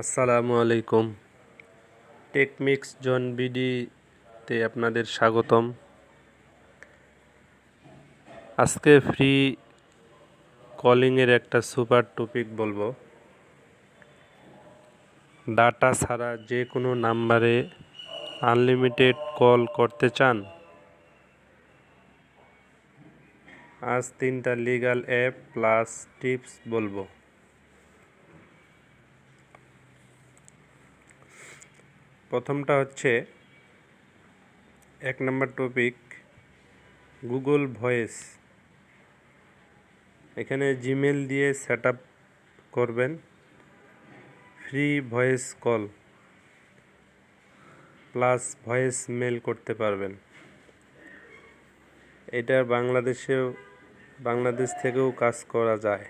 আসসালামু আলাইকুম। টেকমিক্স জন বিডিতে আপনাদের স্বাগতম। আজকে ফ্রি কলিংয়ের একটা সুপার টপিক বলব। ডাটা ছাড়া যে কোনো নাম্বারে আনলিমিটেড কল করতে চান। আজ তিনটা লিগ্যাল অ্যাপ প্লাস টিপস বলব। প্রথমটা হচ্ছে এক নম্বর টপিক গুগল ভয়েস এখানে জিমেল দিয়ে সেট করবেন। Free voice call plus voice mail করতে পারবেন। এটা বাংলাদেশেও, বাংলাদেশ থেকেও কাজ করা যায়।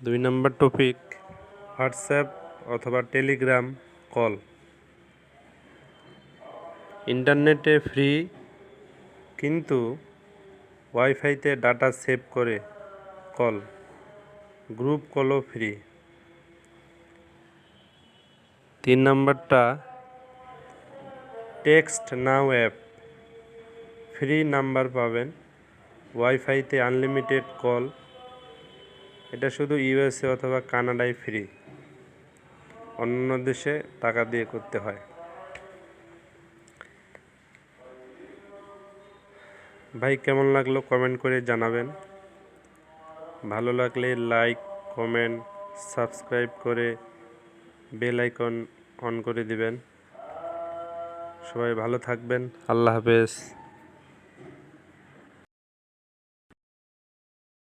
দুই নম্বর টপিক হোয়াটসঅ্যাপ অথবা টেলিগ্রাম কল। ইন্টারনেটে ফ্রি। কিন্তু ওয়াইফাইতে ডাটা সেভ করে কল। গ্রুপ কলও ফ্রি। তিন নম্বরটা। Text now app. Free number পাবেন। ওয়াইফাইতে আনলিমিটেড কল। এটা শুধু ইউএসএ অথবা কানাডায় ফ্রি। অন্য দেশে টাকা দিয়ে করতে হয়। ভাই, কেমন লাগল কমেন্ট করে জানাবেন। ভালো লাগলে লাইক কমেন্ট সাবস্ক্রাইব করে বেল আইকন অন করে দিবেন। সবাই ভালো থাকবেন। আল্লাহ হাফেজ।